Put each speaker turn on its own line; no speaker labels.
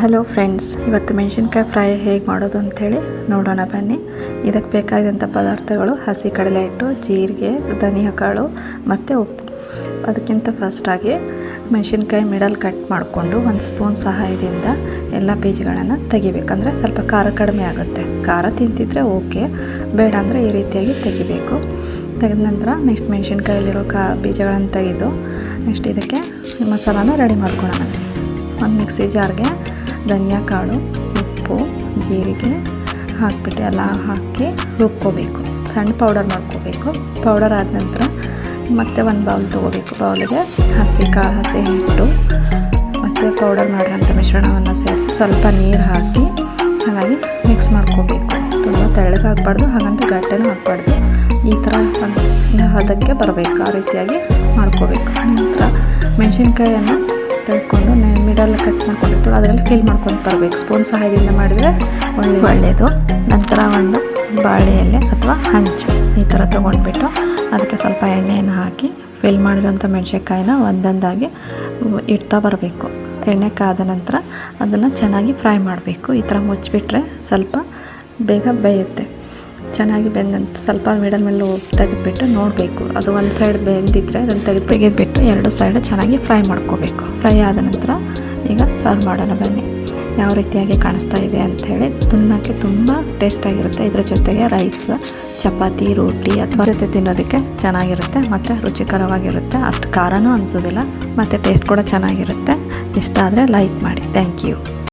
Hello friends, ಇವತ್ತು ಮೆಣಸಿನ್ಕಾಯಿ fry ಹೇಗೆ ಮಾಡೋದು ಅಂಥೇಳಿ ನೋಡೋಣ ಬನ್ನಿ. ಇದಕ್ಕೆ ಬೇಕಾದಂಥ ಪದಾರ್ಥಗಳು ಹಸಿ ಕಡಲೆ ಹಿಟ್ಟು ಜೀರಿಗೆ ಧನಿಯಾ ಕಾಳು ಮತ್ತು ಉಪ್ಪು. ಅದಕ್ಕಿಂತ ಫಸ್ಟಾಗಿ ಮೆಣಸಿನ್ಕಾಯಿ ಮಿಡಲ್ ಕಟ್ ಮಾಡಿಕೊಂಡು ಒಂದು ಸ್ಪೂನ್ ಸಹಾಯದಿಂದ ಎಲ್ಲ ಬೀಜಗಳನ್ನು ತೆಗಿಬೇಕಂದ್ರೆ ಸ್ವಲ್ಪ ಖಾರ ಕಡಿಮೆ ಆಗುತ್ತೆ. ಖಾರ ತಿಂತಿದ್ರೆ ಓಕೆ ಬೇಡ ಅಂದರೆ ಈ ರೀತಿಯಾಗಿ ತೆಗಿಬೇಕು. ತೆಗೆದ ನಂತರ ನೆಕ್ಸ್ಟ್ ಮೆಣಸಿನ್ಕಾಯಲ್ಲಿರೋ ಕಾ ಬೀಜಗಳನ್ನು ತೆಗೆದು ನೆಕ್ಸ್ಟ್ ಇದಕ್ಕೆ ಮಸಾಲಾನ ರೆಡಿ ಮಾಡ್ಕೊಳ್ಳೋಣ ಒಂದು ಮಿಕ್ಸಿ ಜಾರ್ಗೆ ಧನಿಯಾ ಕಾಳು, ಉಪ್ಪು, ಜೀರಿಗೆ ಹಾಕಿಬಿಟ್ಟು ಎಲ್ಲ ಹಾಕಿ ರುಬ್ಕೋಬೇಕು. ಸಣ್ಣ ಪೌಡರ್ ಮಾಡ್ಕೋಬೇಕು. ಪೌಡರ್ ಆದ ನಂತರ ಮತ್ತೆ ಒಂದು ಬೌಲ್ ತೊಗೋಬೇಕು. ಬೌಲಿಗೆ ಹಸಿ ಕಾ ಹಸಿ ಹಿಟ್ಟು ಮತ್ತು ಪೌಡರ್ ಮಾಡಿರೋಂಥ ಮಿಶ್ರಣವನ್ನು ಸೇರಿಸಿ ಸ್ವಲ್ಪ ನೀರು ಹಾಕಿ ಚೆನ್ನಾಗಿ ಮಿಕ್ಸ್ ಮಾಡ್ಕೋಬೇಕು. ತುಂಬ ತೆಳ್ಳಗಾಗಬಾರ್ದು, ಹಾಗಂತ ಗಟ್ಟೆನೂ ಹಾಕ್ಬಾರ್ದು ಈ ಥರ ಅದಕ್ಕೆ ಬರಬೇಕು. ಆ ರೀತಿಯಾಗಿ ಮಾಡ್ಕೋಬೇಕು. ನಂತರ ಮೆಣಸಿನ್ಕಾಯನ್ನು ತೆಗೆದುಕೊಂಡು ಮಿಡಲ್ ಕಟ್ ಮಾಡ್ಕೊಂಡಿರ್ತೀವಿ ಅದರಲ್ಲಿ ಫಿಲ್ ಮಾಡ್ಕೊಂಡು ಬರಬೇಕು ಸ್ಪೂನ್ ಸಹಾಯದಿಂದ ಮಾಡಿದರೆ ಒಳ್ಳೆ ಒಳ್ಳೆಯದು. ನಂತರ ಒಂದು ಬಾಳೆ ಎಲೆ ಅಥವಾ ಹಂಚು ಈ ಥರ ತೊಗೊಂಡ್ಬಿಟ್ಟು ಅದಕ್ಕೆ ಸ್ವಲ್ಪ ಎಣ್ಣೆಯನ್ನು ಹಾಕಿ ಫಿಲ್ ಮಾಡಿರೋಂಥ ಮೆಣಸಿನ್ಕಾಯಿನ ಒಂದೊಂದಾಗಿ ಇಡ್ತಾ ಬರಬೇಕು. ಎಣ್ಣೆ ಕಾದ ನಂತರ ಅದನ್ನು ಚೆನ್ನಾಗಿ ಫ್ರೈ ಮಾಡಬೇಕು. ಈ ಥರ ಮುಚ್ಚಿಬಿಟ್ರೆ ಸ್ವಲ್ಪ ಬೇಗ ಬೇಯುತ್ತೆ. ಚೆನ್ನಾಗಿ ಬೆಂದಂತ ಸ್ವಲ್ಪ ಮಿಡಲ್ ಮೇಲೆ ತೆಗೆದುಬಿಟ್ಟು ನೋಡಬೇಕು. ಅದು ಒಂದು ಸೈಡ್ ಬೆಂದಿದ್ರೆ ಅದನ್ನು ತೆಗೆದು ತೆಗೆದುಬಿಟ್ಟು ಎರಡು ಸೈಡು ಚೆನ್ನಾಗಿ ಫ್ರೈ ಮಾಡ್ಕೋಬೇಕು. ಫ್ರೈ ಆದ ನಂತರ ಈಗ ಸರ್ವ್ ಮಾಡೋಣ ಬನ್ನಿ. ಯಾವ ರೀತಿಯಾಗಿ ಕಾಣಿಸ್ತಾ ಇದೆ ಅಂಥೇಳಿ ತಿನ್ನೋಕ್ಕೆ ತುಂಬ ಟೇಸ್ಟಾಗಿರುತ್ತೆ ಇದ್ರ ಜೊತೆಗೆ ರೈಸ್ ಚಪಾತಿ, ರೋಟಿ ಅಥವಾ ಜೊತೆ ತಿನ್ನೋದಕ್ಕೆ ಚೆನ್ನಾಗಿರುತ್ತೆ ಮತ್ತು ರುಚಿಕರವಾಗಿರುತ್ತೆ. ಅಷ್ಟು ಖಾರನೂ ಅನಿಸೋದಿಲ್ಲ, ಮತ್ತು ಟೇಸ್ಟ್ ಕೂಡ ಚೆನ್ನಾಗಿರುತ್ತೆ. ಇಷ್ಟ ಆದರೆ ಲೈಕ್ ಮಾಡಿ. Thank you